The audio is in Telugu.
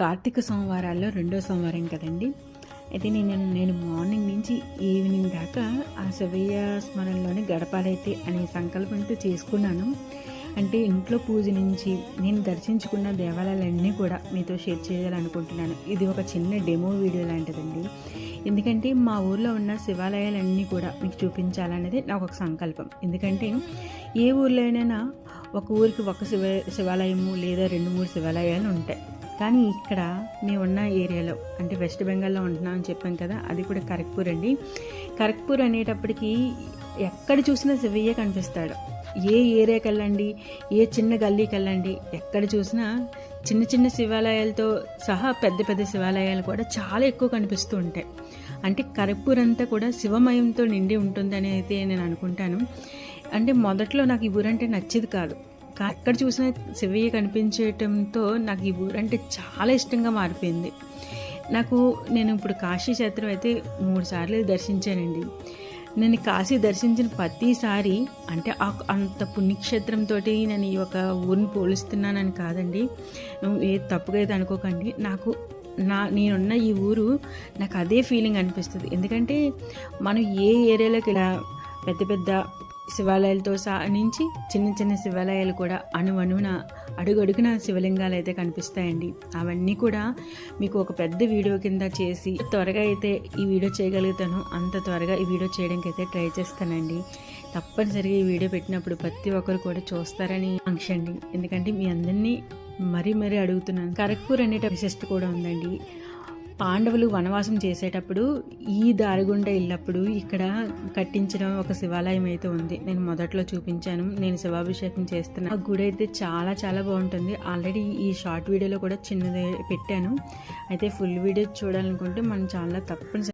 కార్తీక సోమవారాల్లో రెండో సోమవారం కదండి. అయితే నేను నేను మార్నింగ్ నుంచి ఈవినింగ్ దాకా ఆ శివయ్య స్మరణలోని గడపాలైతే అనే సంకల్పంతో చేసుకున్నాను. అంటే ఇంట్లో పూజ నుంచి నేను దర్శించుకున్న దేవాలయాలన్నీ కూడా మీతో షేర్ చేయాలనుకుంటున్నాను. ఇది ఒక చిన్న డెమో వీడియో లాంటిదండి. ఎందుకంటే మా ఊర్లో ఉన్న శివాలయాలన్నీ కూడా మీకు చూపించాలనేది నాకు ఒక సంకల్పం. ఎందుకంటే ఏ ఊర్లో అయినా ఒక ఊరికి ఒక శివ శివాలయము లేదా రెండు మూడు శివాలయాలు ఉంటాయి. కానీ ఇక్కడ మేము ఉన్న ఏరియాలో అంటే వెస్ట్ బెంగాల్లో ఉంటున్నాం అని చెప్పాం కదా అది కూడా కరక్పూర్ అండి. కరక్పూర్ అనేటప్పటికి ఎక్కడ చూసినా శివయ్య కనిపిస్తాడు. ఏ ఏరియాకి వెళ్ళండి ఏ చిన్న గల్లీకి వెళ్ళండి ఎక్కడ చూసినా చిన్న చిన్న శివాలయాలతో సహా పెద్ద పెద్ద శివాలయాలు కూడా చాలా ఎక్కువ కనిపిస్తూ ఉంటాయి. అంటే కరక్పూర్ అంతా కూడా శివమయంతో నిండి ఉంటుందని అయితే నేను అనుకుంటాను. అంటే మొదట్లో నాకు ఈ ఊరంటే నచ్చేది కాదు. ఎక్కడ చూసినా శివయ్య కనిపించటంతో నాకు ఈ ఊరంటే చాలా ఇష్టంగా మారిపోయింది. నాకు నేను ఇప్పుడు కాశీ క్షేత్రం అయితే మూడు సార్లు దర్శించానండి. నేను కాశీ దర్శించిన ప్రతిసారి అంటే అంత పుణ్యక్షేత్రంతో నేను ఈ యొక్క ఊరిని పోలుస్తున్నానని కాదండి. ఏ తప్పుగా అయితే అనుకోకండి. నాకు నా నేనున్న ఈ ఊరు నాకు అదే ఫీలింగ్ అనిపిస్తుంది. ఎందుకంటే మనం ఏ ఏరియాలోకి ఇలా పెద్ద పెద్ద శివాలయాలతో సహా నుంచి చిన్న చిన్న శివాలయాలు కూడా అణువణువున అడుగడుగున శివలింగాలు అయితే కనిపిస్తాయండి. అవన్నీ కూడా మీకు ఒక పెద్ద వీడియో కింద చేసి త్వరగా అయితే ఈ వీడియో చేయగలుగుతాను. అంత త్వరగా ఈ వీడియో చేయడానికి అయితే ట్రై చేస్తానండి. తప్పనిసరిగా ఈ వీడియో పెట్టినప్పుడు ప్రతి ఒక్కరు కూడా చూస్తారని ఆంక్ష అండి. ఎందుకంటే మీ అందరినీ మరీ మరీ అడుగుతున్నాను. కరక్పూర్ అనేట విశిష్ట కూడా ఉందండి. పాండవులు వనవాసం చేసేటప్పుడు ఈ దారిగుండ ఇల్లప్పుడు ఇక్కడ కట్టించిన ఒక శివాలయం అయితే ఉంది. నేను మొదట్లో చూపించాను. నేను శివాభిషేకం చేస్తున్నా. ఆ గుడి అయితే చాలా చాలా బాగుంటుంది. ఆల్రెడీ ఈ షార్ట్ వీడియోలో కూడా చిన్నది పెట్టాను. అయితే ఫుల్ వీడియో చూడాలనుకుంటే మన చాలా తప్పనిసరి